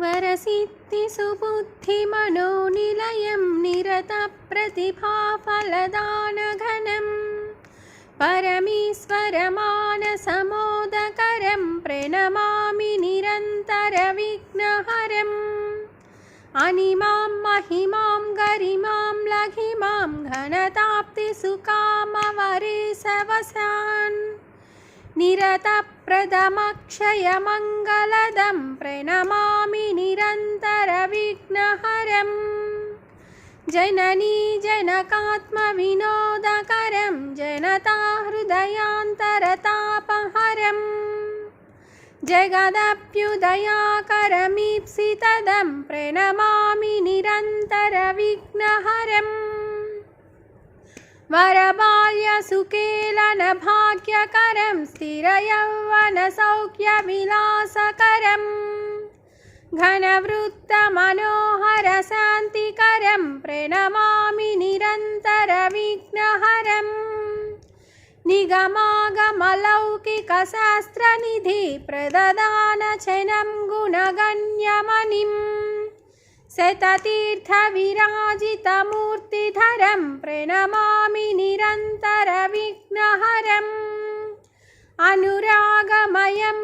वरसिद्धिसुबुद्धिमनोनिलयं निरतप्रतिभाफलदानघनं परमेश्वरमानसमोदकरं प्रणमामि निरन्तरविघ्नहरम्। अनिमां महिमां गरिमां लघिमां घनताप्तिसुकामवरेशवसान्। निरतप्रदमक्षयमङ्गलदं प्रणमामि निरन्तरविघ्नहरम् जननी जनकात्मविनोदकरं जनताहृदयान्तरतापहरम् जगदप्युदयाकरमीप्सितदं प्रणमामि निरन्तरविघ्नहरम् वरबाल्यसुकेलनभाग्यकरं स्थिरयौवनसौख्यविलासकरम् घनवृत्तमनोहरशान्तिकरं प्रणमामि निरन्तरविघ्नहरम् निगमागमलौकिकशास्त्रनिधि प्रददानचनं गुणगण्यमणिम् शततीर्थविराजितमूर्तिधरं प्रणमामि निरन्तरविघ्नहरम् अनुरागमयं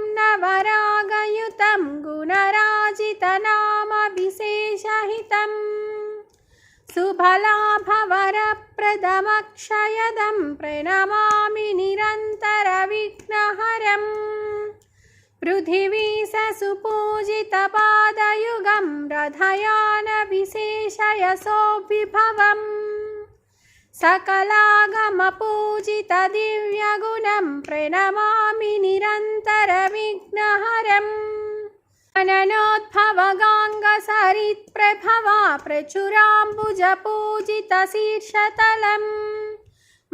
शुभलाभवरप्रदमक्षयदं प्रणमामि निरन्तरविघ्नहरम्। पृथिवीससुपूजितपादयुगं रथयानविशेषयशोभिभवम् सकलागमपूजितदिव्यगुणं प्रणमामि निरन्तरविघ्नहरम् अननोद्भवगाङ्गसरित्प्रभवा प्रचुराम्बुजपूजितशीर्षतलम्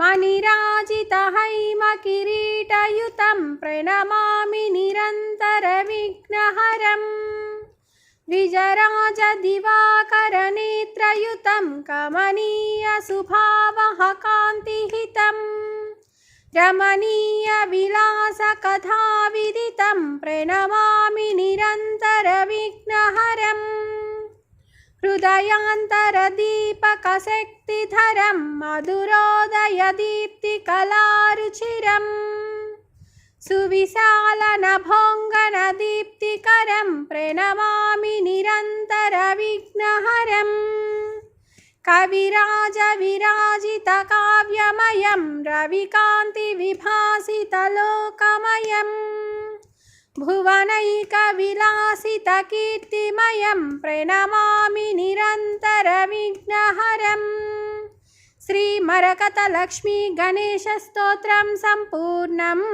मणिराजितहैमकिरीटयुतं प्रणमामि निरन्तरविघ्नहरम्। द्विजराजदिवाकरनेत्रयुतं कमनीयसुभावहकान्तिहितम्। रमणीयविलासकथाविदितं प्रणमामि निरन्तरविघ्नहरम् हृदयान्तरदीपकशक्तिधरं मधुरोदयदीप्तिकलारुचिरम् सुविशालनभोङ्गनदीप्तिकरं प्रणमामि निरन्तरविघ्नहरम् कविराजविराजितकाव्यमयं रविकान्तिविभासितलोकमयम् भुवनैकविलासितकीर्तिमयं प्रणमामि निरन्तरविघ्नहरम्। श्रीमरकतलक्ष्मीगणेशस्तोत्रं सम्पूर्णम्